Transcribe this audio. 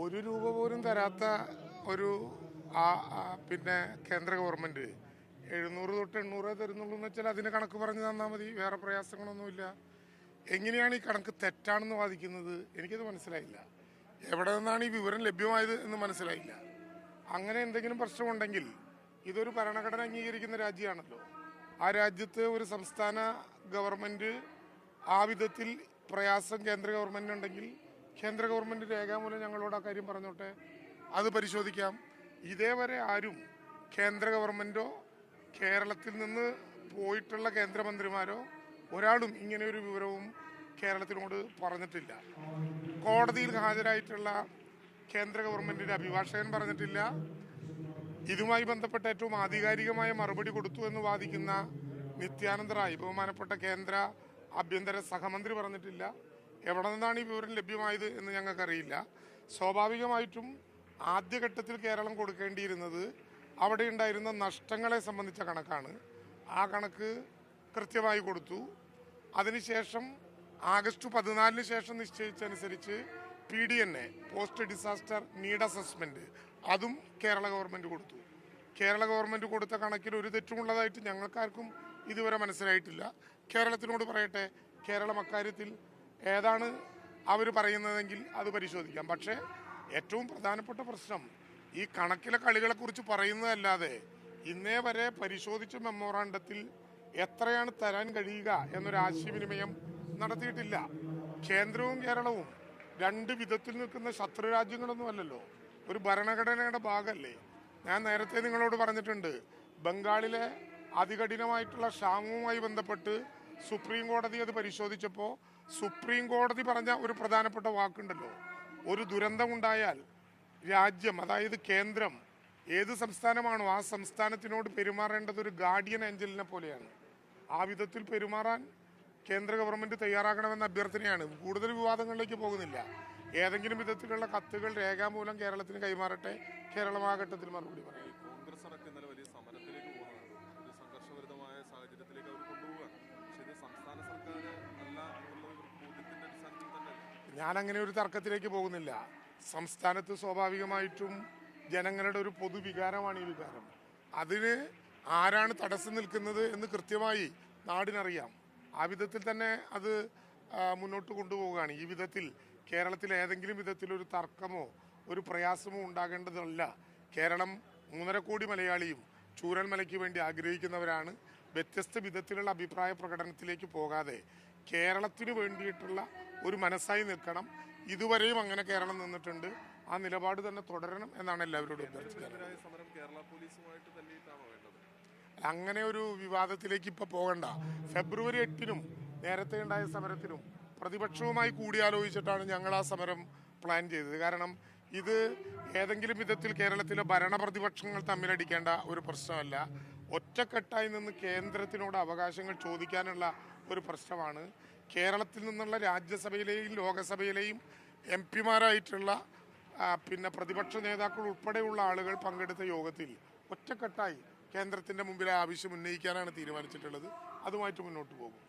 ഒരു രൂപ പോലും തരാത്ത ഒരു ആ പിന്നെ കേന്ദ്ര ഗവൺമെന്റ് എഴുന്നൂറ് തൊട്ട് എണ്ണൂറ് തരുന്നുള്ളൂ എന്ന് വെച്ചാൽ അതിന് കണക്ക് പറഞ്ഞു തന്നാൽ മതി വേറെ പ്രയാസങ്ങളൊന്നുമില്ല. എങ്ങനെയാണ് ഈ കണക്ക് തെറ്റാണെന്ന് വാദിക്കുന്നത് എനിക്കത് മനസ്സിലായില്ല. എവിടെ നിന്നാണ് ഈ വിവരം ലഭ്യമായത് എന്ന് മനസ്സിലായില്ല. അങ്ങനെ എന്തെങ്കിലും പ്രശ്നമുണ്ടെങ്കിൽ ഇതൊരു ഭരണഘടന അംഗീകരിക്കുന്ന രാജ്യമാണല്ലോ. ആ രാജ്യത്ത് ഒരു സംസ്ഥാന ഗവൺമെന്റ് ആ വിധത്തിൽ പ്രയാസം കേന്ദ്ര ഗവൺമെന്റ് ഉണ്ടെങ്കിൽ കേന്ദ്ര ഗവൺമെന്റ് രേഖാമൂലം ഞങ്ങളോട് ആ കാര്യം പറഞ്ഞോട്ടെ? അത് പരിശോധിക്കാം. ഇതേവരെ ആരും കേന്ദ്ര ഗവൺമെന്റോ കേരളത്തിൽ നിന്ന് പോയിട്ടുള്ള കേന്ദ്രമന്ത്രിമാരോ ഒരാളും ഇങ്ങനെ ഒരു വിവരവും കേരളത്തിനോട് പറഞ്ഞിട്ടില്ല. കോടതിയിൽ ഹാജരായിട്ടുള്ള കേന്ദ്ര ഗവൺമെന്റിന്റെ അഭിഭാഷകൻ പറഞ്ഞിട്ടില്ല. ഇതുമായി ബന്ധപ്പെട്ട ഏറ്റവും ആധികാരികമായ മറുപടി കൊടുത്തു എന്ന് വാദിക്കുന്ന നിത്യാനന്ദ റായ് ബഹുമാനപ്പെട്ട കേന്ദ്ര ആഭ്യന്തര സഹമന്ത്രി പറഞ്ഞിട്ടില്ല. എവിടെ നിന്നാണ് ഈ വിവരം ലഭ്യമായത് എന്ന് ഞങ്ങൾക്കറിയില്ല. സ്വാഭാവികമായിട്ടും ആദ്യഘട്ടത്തിൽ കേരളം കൊടുക്കേണ്ടിയിരുന്നത് അവിടെ ഉണ്ടായിരുന്ന നഷ്ടങ്ങളെ സംബന്ധിച്ച കണക്കാണ്. ആ കണക്ക് കൃത്യമായി കൊടുത്തു. അതിനുശേഷം ആഗസ്റ്റ് പതിനാലിന് ശേഷം നിശ്ചയിച്ചനുസരിച്ച് P D N A post disaster need assessment അതും കേരള ഗവൺമെന്റ് കൊടുത്തു. കേരള ഗവൺമെന്റ് കൊടുത്ത കണക്കിൽ ഒരു തെറ്റുമുള്ളതായിട്ട് ഞങ്ങൾക്കാർക്കും ഇതുവരെ മനസ്സിലായിട്ടില്ല. കേരളത്തിനോട് പറയട്ടെ കേരളം അക്കാര്യത്തിൽ ഏതാണ് അവർ പറയുന്നതെങ്കിൽ അത് പരിശോധിക്കാം. പക്ഷേ ഏറ്റവും പ്രധാനപ്പെട്ട പ്രശ്നം ഈ കണക്കിലെ കളികളെക്കുറിച്ച് പറയുന്നതല്ലാതെ ഇന്നേ വരെ പരിശോധിച്ച മെമ്മോറാണ്ടത്തിൽ എത്രയാണ് തരാൻ കഴിയുക എന്നൊരു ആശയവിനിമയം നടത്തിയിട്ടില്ല. കേന്ദ്രവും കേരളവും രണ്ട് വിധത്തിൽ നിൽക്കുന്ന ശത്രു രാജ്യങ്ങളൊന്നും അല്ലല്ലോ. ഒരു ഭരണഘടനയുടെ ഭാഗമല്ലേ ഞാൻ നേരത്തെ നിങ്ങളോട് പറഞ്ഞിട്ടുണ്ട് ബംഗാളിലെ അതികഠിനമായിട്ടുള്ള ക്ഷാമവുമായി ബന്ധപ്പെട്ട് സുപ്രീം കോടതി അത് പരിശോധിച്ചപ്പോൾ സുപ്രീം കോടതി പറഞ്ഞ ഒരു പ്രധാനപ്പെട്ട വാക്കുണ്ടല്ലോ. ഒരു ദുരന്തമുണ്ടായാൽ രാജ്യം അതായത് കേന്ദ്രം ഏത് സംസ്ഥാനമാണോ ആ സംസ്ഥാനത്തിനോട് പെരുമാറേണ്ടത് ഒരു ഗാർഡിയൻ ഏഞ്ചലിനെ പോലെയാണ്. ആ വിധത്തിൽ പെരുമാറാൻ കേന്ദ്ര ഗവൺമെന്റ് തയ്യാറാകണമെന്ന അഭ്യർത്ഥനയാണ്. കൂടുതൽ വിവാദങ്ങളിലേക്ക് പോകുന്നില്ല. ഏതെങ്കിലും വിധത്തിലുള്ള കത്തുകൾ രേഖാമൂലം കേരളത്തിന് കൈമാറട്ടെ. കേരളം ആ ഘട്ടത്തിൽ മറുപടി പറയും. കോൺഗ്രസ് അടക്കം ഇന്നലെ വലിയ സമരത്തിലേക്ക് അങ്ങനെ ഒരു തർക്കത്തിലേക്ക് പോകുന്നില്ല. സംസ്ഥാനത്ത് സ്വാഭാവികമായിട്ടും ജനങ്ങളുടെ ഒരു പൊതുവികാരമാണ് ഈ വികാരം. അതിന് ആരാണ് തടസ്സം നിൽക്കുന്നത് എന്ന് കൃത്യമായി നാടിനറിയാം. ആ വിധത്തിൽ തന്നെ അത് മുന്നോട്ട് കൊണ്ടുപോവുകയാണ്. ഈ വിധത്തിൽ കേരളത്തിൽ ഏതെങ്കിലും വിധത്തിലൊരു തർക്കമോ ഒരു പ്രയാസമോ ഉണ്ടാകേണ്ടതല്ല. കേരളം മൂന്നര കോടി മലയാളിയും ചൂരൽമലയ്ക്ക് വേണ്ടി ആഗ്രഹിക്കുന്നവരാണ്. വ്യത്യസ്ത വിധത്തിലുള്ള അഭിപ്രായ പ്രകടനത്തിലേക്ക് പോകാതെ കേരളത്തിന് വേണ്ടിയിട്ടുള്ള ഒരു മനസ്സായി നിൽക്കണം. ഇതുവരെയും അങ്ങനെ കേരളം നിന്നിട്ടുണ്ട്. ആ നിലപാട് തന്നെ തുടരണം എന്നാണ് എല്ലാവരോടും അഭ്യർത്ഥിക്കുന്നത്. അങ്ങനെ ഒരു വിവാദത്തിലേക്ക് ഇപ്പൊ പോകണ്ട. ഫെബ്രുവരി എട്ടിനും നേരത്തെ ഉണ്ടായ സമരത്തിനും പ്രതിപക്ഷവുമായി കൂടിയാലോചിച്ചിട്ടാണ് ഞങ്ങൾ ആ സമരം പ്ലാൻ ചെയ്തത്. കാരണം ഇത് ഏതെങ്കിലും വിധത്തിൽ കേരളത്തിലെ ഭരണ പ്രതിപക്ഷങ്ങൾ തമ്മിലടിക്കേണ്ട ഒരു പ്രശ്നമല്ല. ഒറ്റക്കെട്ടായി നിന്ന് കേന്ദ്രത്തിനോട് അവകാശങ്ങൾ ചോദിക്കാനുള്ള ഒരു പ്രശ്നമാണ്. കേരളത്തിൽ നിന്നുള്ള രാജ്യസഭയിലെയും ലോകസഭയിലെയും എം പിമാരായിട്ടുള്ള പിന്നെ പ്രതിപക്ഷ നേതാക്കൾ ഉൾപ്പെടെയുള്ള ആളുകൾ പങ്കെടുത്ത യോഗത്തിൽ ഒറ്റക്കെട്ടായി കേന്ദ്രത്തിന്റെ മുമ്പിലെ ആവശ്യം ഉന്നയിക്കാനാണ് തീരുമാനിച്ചിട്ടുള്ളത്. അതുമായിട്ട് മുന്നോട്ട് പോകും.